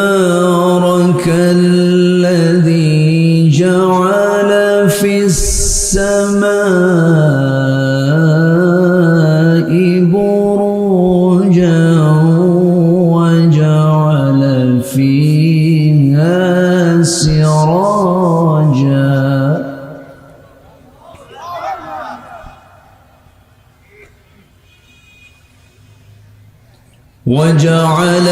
تبارك الذي جعل في السماء بروجا وجعل فيها سراجا. وجعل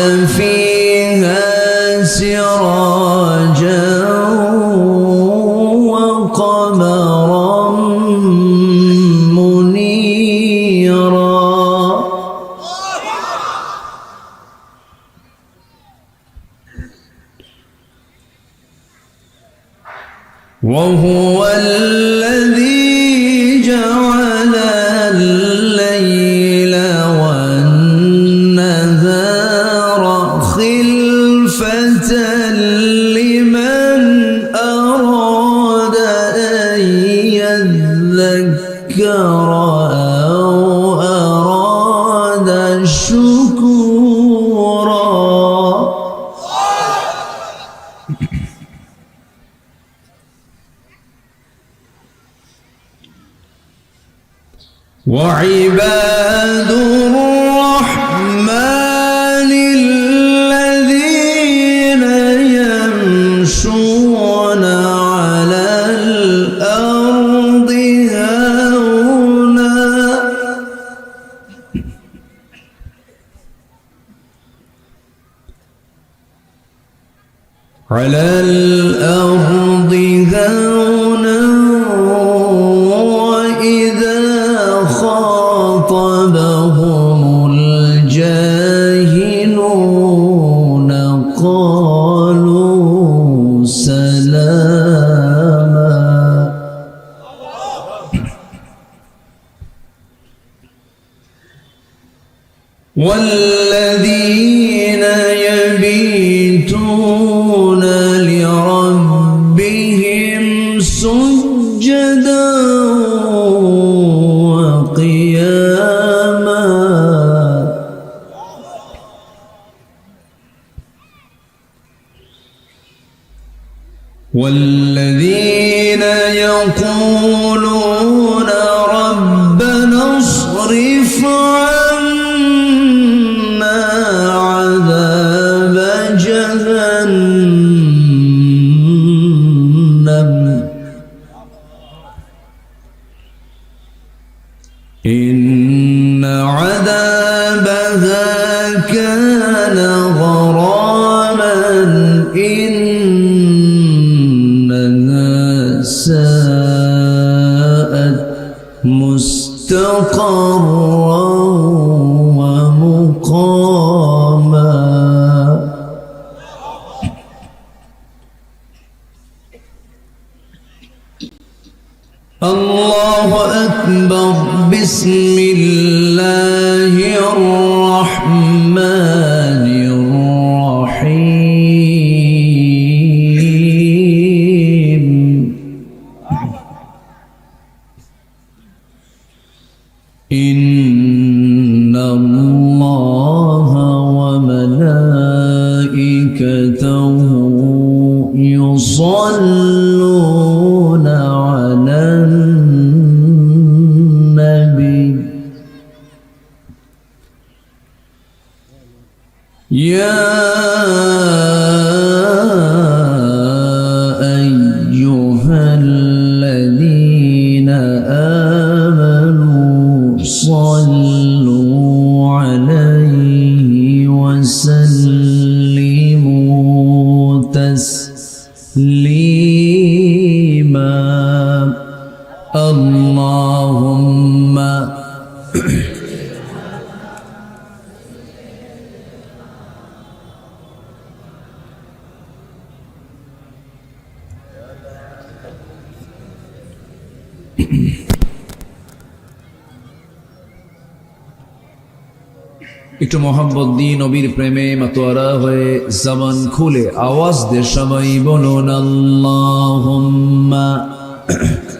وهو الذي جعل الليل والنهار خلفة لمن أراد أن يذكر أو وعباد الرحمن الذين يمشون على الأرض هونا على الأرض هونا والذين يبيتون لربهم سجدا in الله أكبر. بسم الله. يا একটু মোহাম্মদ দিন নবীর প্রেমে মাতোয়ারা হয়ে জামান খুলে আওয়াজ দে সবাই বলুন আল্লাহ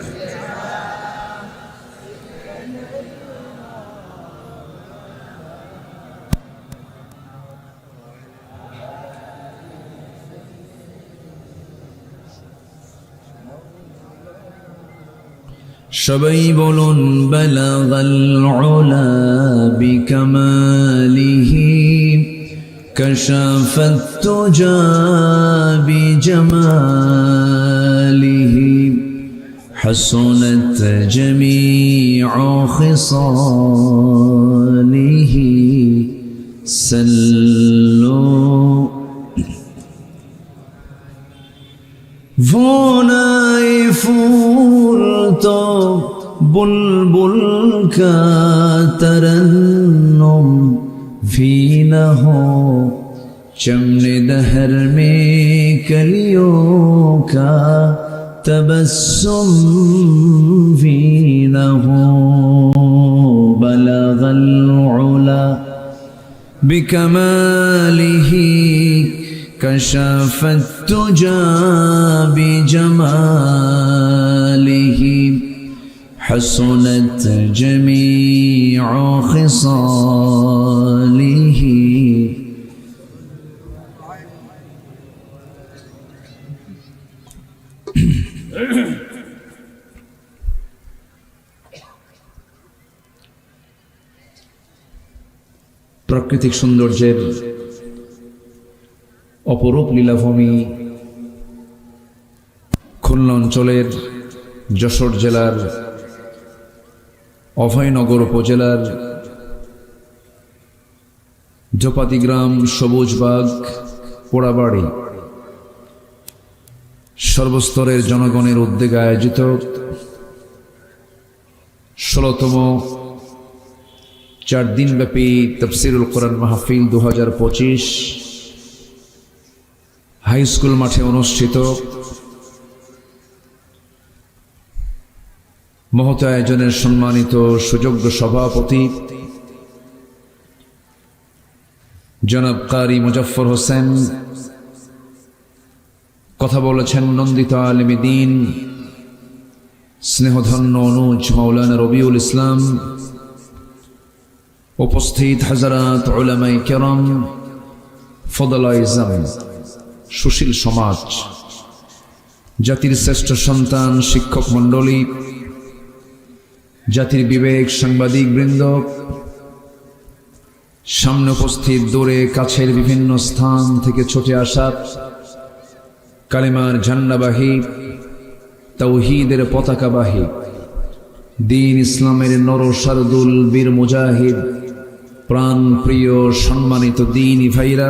সবাই বলুন বলগল উলা বিকমালিহি كشف التجى بجماله حسنت جميع خصاله سلوا ভোনাই تو بلبل کا ترنم বুলবুল نہ ہو چمن دہر میں کلیوں کا تبسم بھی نہ ہو بلغ العلا بکمالہی كشف التجى بجماله حسنت جميع خصاله প্রাকৃতিক সৌন্দর্যের অপরূপ লীলাভূমি খুলনা অঞ্চলের যশোর জেলার, অভয়নগর উপজেলার জোপাতিগ্রাম সবুজবাগ পোড়াবাড়ি। সর্বস্তরের জনগণের উদ্যোগে আয়োজিত ষোলতম চার দিনব্যাপী তফসিরুল কোরআন মাহফিল দু হাজার পঁচিশ। হাই স্কুল মাঠে অনুষ্ঠিত মহত আয়োজনের সম্মানিত সুযোগ্য সভাপতি জনাব কারি মুজফর হোসেন। কথা বলেছেন নন্দিত আলমী দিন, স্নেহধন্য অনুজ মৌলানা রবিউল ইসলাম, উপস্থিত হাজারাত ওলামাই কেরম ফদলাইজম সুশীল সমাজ। জাতির শ্রেষ্ঠ সন্তান, শিক্ষক মণ্ডলী, জাতির বিবেক সাংবাদিক বৃন্দ, সামনে উপস্থিত দূরে কাছের বিভিন্ন স্থান থেকে ছুটে আসা কালিমার ঝান্ডাবাহী তৌহিদের পতাকাবাহী, দিন ইসলামের নর শারদুল বীর মুজাহিদ প্রাণ প্রিয় সম্মানিত দিন ভাইরা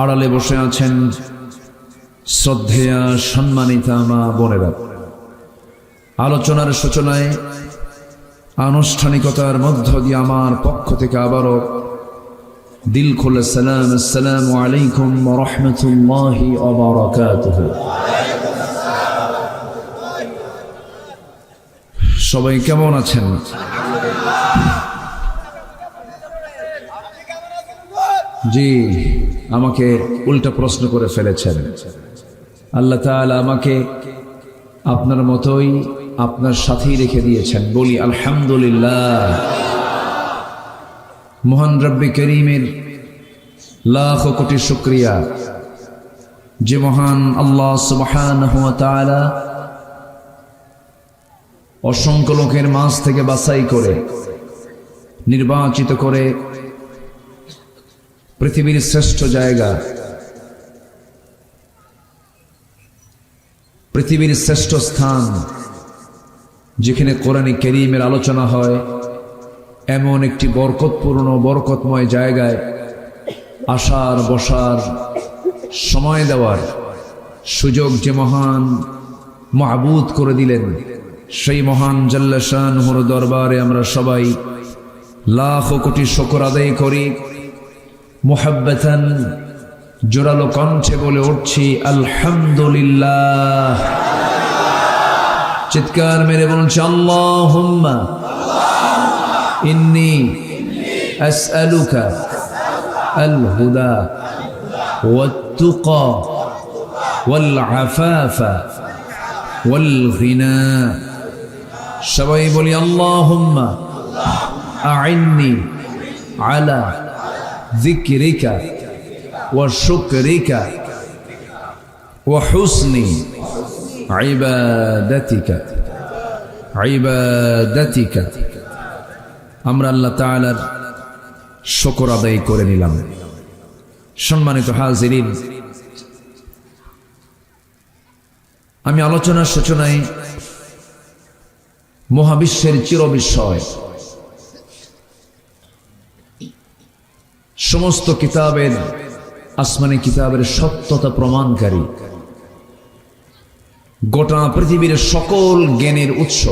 আড়ালে বসে আছেন শ্রদ্ধেয়া সম্মানিতা মা বোনেরা। আলোচনার সূচনায় আনুষ্ঠানিকতার মধ্য দিয়ে আমার পক্ষ থেকে আবারও দিল খোলা সালাম, আসসালামু আলাইকুম রহমতুল্লাহি সবাই কেমন আছেন? জি, আমাকে উল্টা প্রশ্ন করে ফেলেছেন। আল্লাহ তাআলা আমাকে আপনার মতোই আপনার সাথেই রেখে দিয়েছেন। বলি, আলহামদুলিল্লাহ। মোহন রব্বি করিমের লাখ কোটি শুক্রিয়া। যে মহান আল্লাহ তাআলা অসংখ্য লোকের মাঝ থেকে বাছাই করে, নির্বাচিত করে পৃথিবীর শ্রেষ্ঠ জায়গা। পৃথিবীর শ্রেষ্ঠ স্থান, যেখানে কোরআনে কেরিমের আলোচনা হয়, এমন একটি বরকতপূর্ণ, বরকতময় জায়গায় আসার, বসার, সময় দেওয়ার সুযোগ যে মহান মাহবুদ করে দিলেন। সেই মহান জাল্লাশানহর দরবারে আমরা সবাই লাখ কোটি শকর আদায় করি। মোহাব্বতান জোরালো কণ্ঠে বলে উঠছি আলহামদুলিল্লাহ চিৎকার মেরে বলছে আল্লাহুম্মা ইন্নি আসআলুকা আল হুদা والتقى والعفاف والغنى সবাই বলি আল্লাহুম্মা আইন্নি আলা আমরা আল্লাহ তালার শকর আদায় করে নিলাম। সম্মানিত হাজিরিন আমি আলোচনার সূচনায় মহাবিশ্বের চিরবিস্ময় সমস্ত কিতাবের আসমানি কিতাবের সত্যতা প্রমাণকারী। গোটা পৃথিবীর সকল জ্ঞানের উৎস।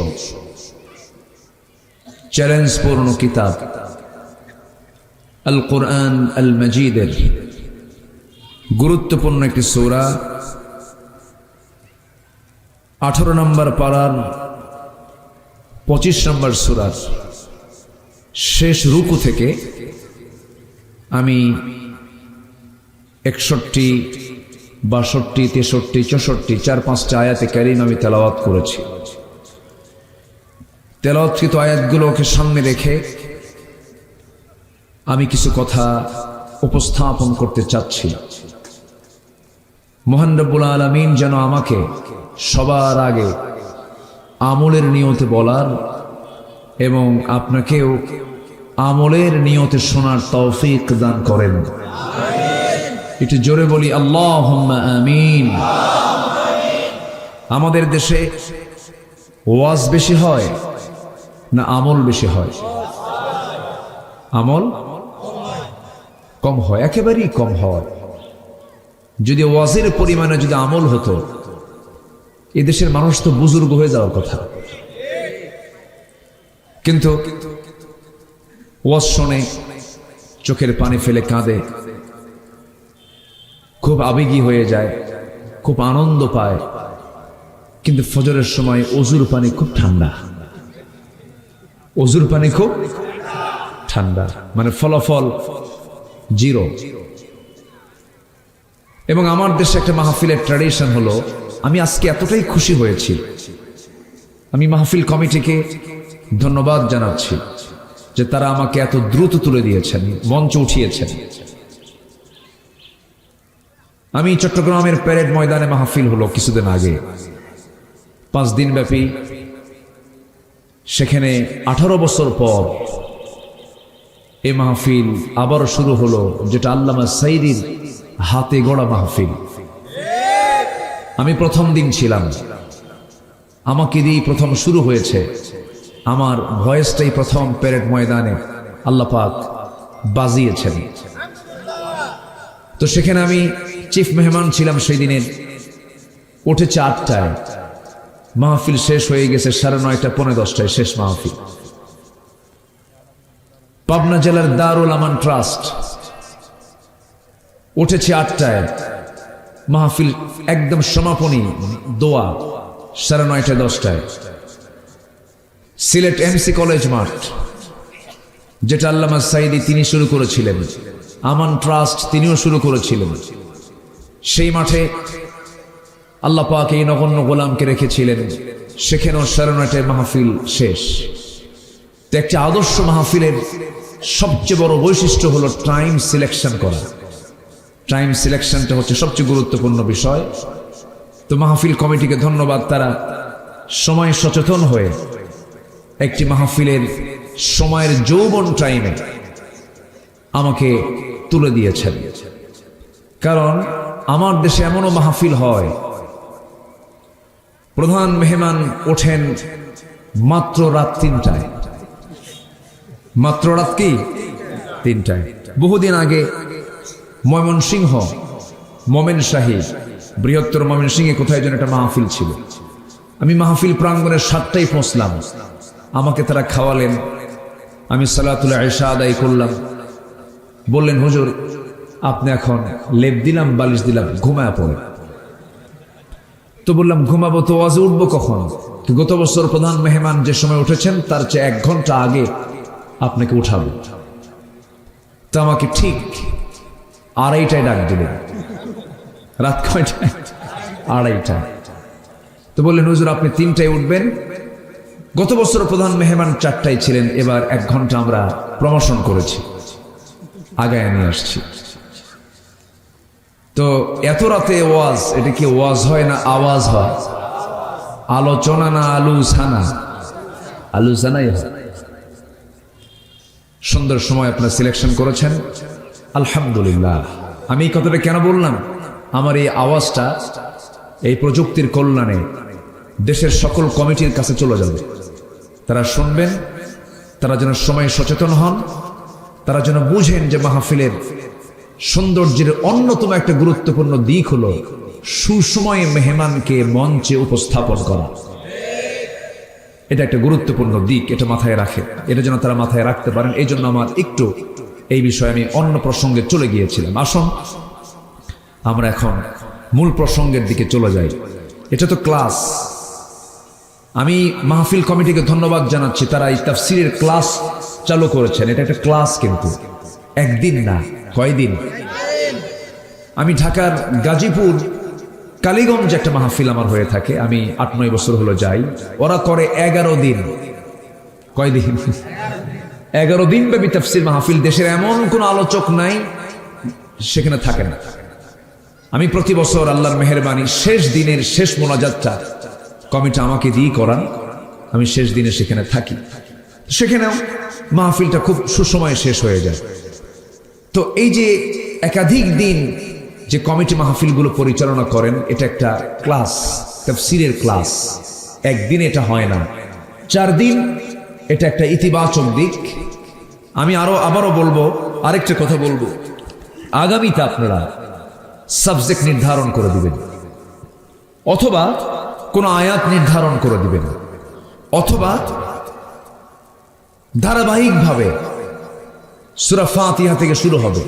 চ্যালেঞ্জপূর্ণ কিতাব। আল কোরআন আল মজিদের গুরুত্বপূর্ণ একটি সৌরা। আঠারো নম্বর পাড়ার পঁচিশ নম্বর সুরার শেষ রুকু থেকে আমি একষট্টি, বাষট্টি, তেষট্টি, চৌষট্টি, চার, পাঁচটা আয়াতে ক্যারিম আমি তেলাওয়াত করেছি। তেলাওয়াতকৃত আয়াতগুলোকে সামনে রেখে আমি কিছু কথা উপস্থাপন করতে চাচ্ছি। মোহান রব্বুল আলমিন যেন আমাকে সবার আগে আমলের নিয়তে বলার এবং আপনাকেও আমলের নিয়তে শোনার তৌফিক দান করেন। একটু জোরে বলি আল্লাহ আমিন। আমাদের দেশে ওয়াজ বেশি হয় না আমল বেশি হয়? আমল কম হয়, একেবারেই কম হয়। যদি ওয়াজের পরিমাণে যদি আমল হতো এদেশের মানুষ তো বুজুর্গ হয়ে যাওয়ার কথা। কিন্তু ওয়াজ শোনে চোখের পানি ফেলে কাঁদে। খুব আবেগী হয়ে যায়, খুব আনন্দ পায়। কিন্তু ফজরের সময় অজুর পানি খুব ঠান্ডা। অজুর পানি খুব ঠান্ডা মানে ফলাফল জিরো। এবং আমার দেশে একটা মাহফিলের ট্র্যাডিশন হলো, আমি আজকে এতটাই খুশি হয়েছি। আমি মাহফিল কমিটিকে ধন্যবাদ জানাচ্ছি। যে তারা আমাকে এত দ্রুত তুলে দিয়েছেন, মঞ্চ উঠিয়েছেন। আমি চট্টগ্রামের প্যারেড ময়দানে মাহফিল হলো কিছুদিন আগে। পাঁচ দিন ব্যাপী সেখানে আঠারো বছর পর এ মাহফিল আবারও শুরু হলো, যেটা আল্লামা সাইরির হাতে গড়া মাহফিল। আমি প্রথম দিন ছিলাম। আমাকে দিয়েই প্রথম শুরু হয়েছে। আমার ভয়েসটাই প্রথম প্যারেড ময়দানে আল্লাহ পাক বাজিয়েছেন। তো সেখানে আমি চিফ মেহমান ছিলাম সেই দিনের। উঠেছে আটটায় মাহফিল শেষ হয়ে গেছে সাড়ে নয়টা পনেরো দশটায় শেষ মাহফিল। পাবনা জেলার দারুল আমান ট্রাস্ট। উঠেছে আটটায়। মাহফিল একদম সমাপনী দোয়া সাড়ে নয়টায়, দশটায়। সিলেট এমসি কলেজ মাঠ, যেটা আল্লামা সাইদি তিনি শুরু করেছিলেন, আমান ট্রাস্ট তিনিও শুরু করেছিলেন। সেই মাঠে আল্লাহ পাক এই নগণ্য গোলামকে রেখেছিলেন। সেখানেও সাড়ে নয়টায় মাহফিল শেষ। তো একটি আদর্শ মাহফিলের সবচেয়ে বড় বৈশিষ্ট্য হলো টাইম সিলেকশন করা। টাইম সিলেকশনটা হচ্ছে সবচেয়ে গুরুত্বপূর্ণ বিষয়। তো মাহফিল কমিটিকে ধন্যবাদ, তারা সময় সচেতন হয়ে একটি মাহফিলের সময়ের যৌবন টাইমে আমাকে তুলে দিয়েছেন। কারণ আমার দেশে এমনও মাহফিল হয়, প্রধান মেহমান ওঠেন মাত্র রাত তিনটায়। মাত্র রাত কি? তিনটায়। বহুদিন আগে ময়মনসিংহ, মোমেন শাহী, বৃহত্তর ময়মনসিংহে কোথায় যেন একটা মাহফিল ছিল। আমি মাহফিল প্রাঙ্গণের সাতটাই পৌঁছলাম। আমাকে তারা খাওয়ালেন। আমি সালাতুল্লাহ আয়সা আদায় করলাম। বললেন, হুজুর, আপনি এখন লেপ দিলাম, বালিশ দিলাম, ঘুমায় পড়ে তো বললাম, ঘুমাবো তো, আজ উঠবো কখন? গত বছর প্রধান মেহমান যে সময় উঠেছেন, তার চেয়ে এক ঘণ্টা আগে আপনাকে উঠাবো। তো আমাকে ঠিক আড়াইটায় ডাক দিলেন। রাত কয়টায়? আড়াইটায়। তো বললেন, হুজুর, আপনি তিনটায় উঠবেন গত বছর প্রধান মেহমান চারটায় ছিলেন, এবার এক ঘণ্টা আমরা প্রমোশন করেছি। আগায় নিয়ে আসছি। তো এত রাতে ওয়াজ, এটা কি ওয়াজ হয় না আওয়াজ হয়? আলোচনা না আলু সানা আলু সানাই সুন্দর সময় আপনার সিলেকশন করেছেন। আলহামদুলিল্লাহ। আমি কথাটা কেন বললাম? আমার এই আওয়াজটা এই প্রযুক্তির কল্যাণে দেশের সকল কমিটির কাছে চলে যাবে। তারা শুনবেন, তারা যেন সময়ে সচেতন হন, তারা যেন বুঝেন যে মাহফিলের সৌন্দর্যের অন্যতম একটা গুরুত্বপূর্ণ দিক হলো সুসময়ে মেহমানকে মঞ্চে উপস্থাপন করা। এটা একটা গুরুত্বপূর্ণ দিক, এটা মাথায় রাখে এটা যেন তারা মাথায় রাখতে পারেন এই জন্য আমার একটু এই বিষয়ে আমি অন্য প্রসঙ্গে চলে গিয়েছিলাম। আসুন, আমরা এখন মূল প্রসঙ্গের দিকে চলে যাই। এটা তো ক্লাস। আমি মাহফিল কমিটিকে ধন্যবাদ জানাচ্ছি। তারা এই তাফসিরের ক্লাস চালু করেছেন। এটা একটা ক্লাস কিন্তু। একদিন না, কয়দিন? আমি ঢাকার গাজীপুর, কালীগঞ্জ একটা মাহফিল আমার হয়ে থাকে। আমি আট, নয় বছর হলো যাই। ওরা করে এগারো দিন। কয়দিন? এগারো দিন ব্যাপী তাফসির মাহফিল। দেশের এমন কোন আলোচক নাই, সেখানে থাকে না। আমি প্রতি বছর আল্লাহর মেহরবানি শেষ দিনের শেষ মোনাজাতটা কমিটি আমাকে দিয়ে করান। আমি শেষ দিনে সেখানে থাকি। সেখানেও মাহফিলটা খুব সুসময়ে শেষ হয়ে যায়। তো এই যে একাধিক দিন যে কমিটি মাহফিলগুলো পরিচালনা করেন, এটা একটা ক্লাস, তাফসিরের ক্লাস। একদিন এটা হয় না। চার দিন এটা একটা ইতিবাচক দিক। আমি আরও আবারও বলব, আরেকটা কথা বলব। আগামীতে আপনারা সাবজেক্ট নির্ধারণ করে দিবেন। অথবা কোনো আয়াত নির্ধারণ করে দিবেন। অথবা ধারাবাহিকভাবে সুরা ফাতিহা থেকে শুরু হবে।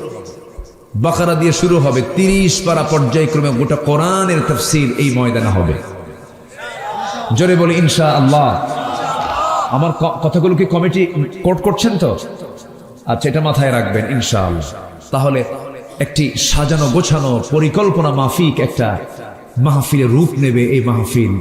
বাকারা দিয়ে শুরু হবে। তিরিশ পারা পর্যায়ক্রমে গোটা কোরআনের তফসিল এই ময়দানে হবে। জোরে বলি ইনশা আল্লাহ আমার কথাগুলো কি কমিটি কোট করছেন তো? আচ্ছা এটা মাথায় রাখবেন ইনশা আল্লাহ তাহলে একটি সাজানো গোছানো পরিকল্পনা মাফিক একটা মাহফিলের রূপ নেবে এই মাহফিল